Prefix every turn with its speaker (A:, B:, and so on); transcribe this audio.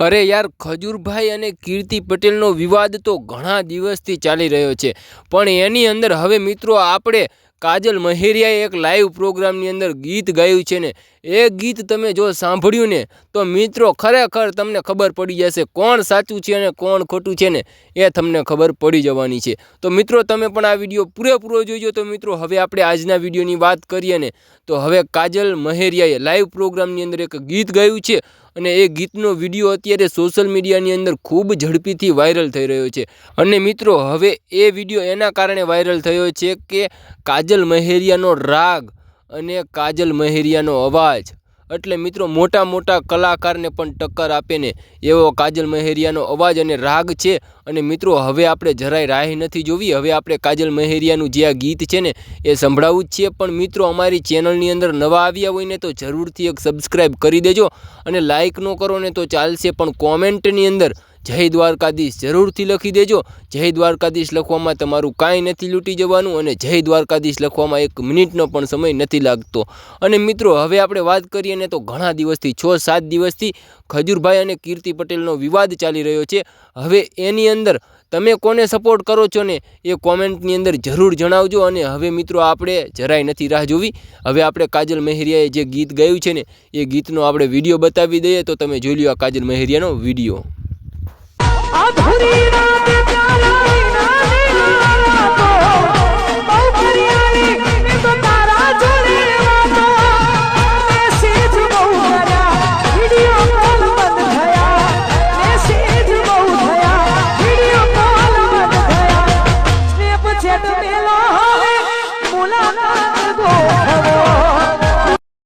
A: અરે યાર, ખજૂરભાઈ અને કીર્તિ પટેલનો વિવાદ તો ઘણા દિવસથી ચાલી રહ્યો છે. પણ એની અંદર હવે મિત્રો આપણે કાજલ મહેરિયાએ એક લાઈવ પ્રોગ્રામની અંદર ગીત ગાયું છે ને. એ ગીત તમે જો સાંભળ્યું ને, તો મિત્રો ખરેખર તમને ખબર પડી જશે કોણ સાચું છે અને કોણ ખોટું છે ને, એ તમને ખબર પડી જવાની છે. તો મિત્રો, તમે પણ આ વીડિયો પૂરેપૂરો જોઈજો તો મિત્રો, હવે આપણે આજના વિડીયોની વાત કરીએ ને, તો હવે કાજલ મહેરિયાએ લાઈવ પ્રોગ્રામની અંદર એક ગીત ગાયું છે. અને એ ગીતનો વીડિયો અત્યારે સોશિયલ મીડિયાની અંદર ખૂબ ઝડપીથી વાયરલ થઈ રહ્યો છે. અને મિત્રો, હવે એ વીડિયો એના કારણે વાયરલ થયો છે કે કાજલ મહેરિયાનો રાગ અને કાજલ મહેરિયાનો અવાજ એટલે મિત્રો, મોટા મોટા કલાકારને પણ ટક્કર આપે ને એવો કાજલ મહેરિયાનો અવાજ અને રાગ છે. અને મિત્રો, હવે આપણે જરાય રાહ નથી જોવી. હવે આપણે કાજલ મહેરિયાનું જે આ ગીત છે ને, એ સંભળાવવું જ છે પણ મિત્રો, અમારી ચેનલની અંદર નવા આવ્યા હોય ને, તો જરૂરથી એક સબસ્ક્રાઈબ કરી દેજો. અને લાઈક ન કરો ને, તો ચાલશે. પણ કોમેન્ટની અંદર જય દ્વારકાધીશ જરૂરથી લખી દેજો. જય દ્વારકાધીશ લખવામાં તમારું કાંઈ નથી લૂંટી જવાનું અને જય દ્વારકાધીશ લખવામાં એક મિનિટનો પણ સમય નથી લાગતો. અને મિત્રો, હવે આપણે વાત કરીએ ને તો ઘણા દિવસથી, છ સાત દિવસથી ખજૂરભાઈ અને કીર્તિ પટેલનો વિવાદ ચાલી રહ્યો છે. હવે એની અંદર તમે કોને સપોર્ટ કરો છો ને એ કોમેન્ટની અંદર જરૂર જણાવજો અને હવે મિત્રો, આપણે જરાય નથી રાહ જોવી. હવે આપણે કાજલ મહેરિયાએ જે ગીત ગાયું છે ને, એ ગીતનો આપણે વીડિયો બતાવી દઈએ તો તમે જોઈ લ્યો આ કાજલ મહેરિયાનો વીડિયો.
B: રાત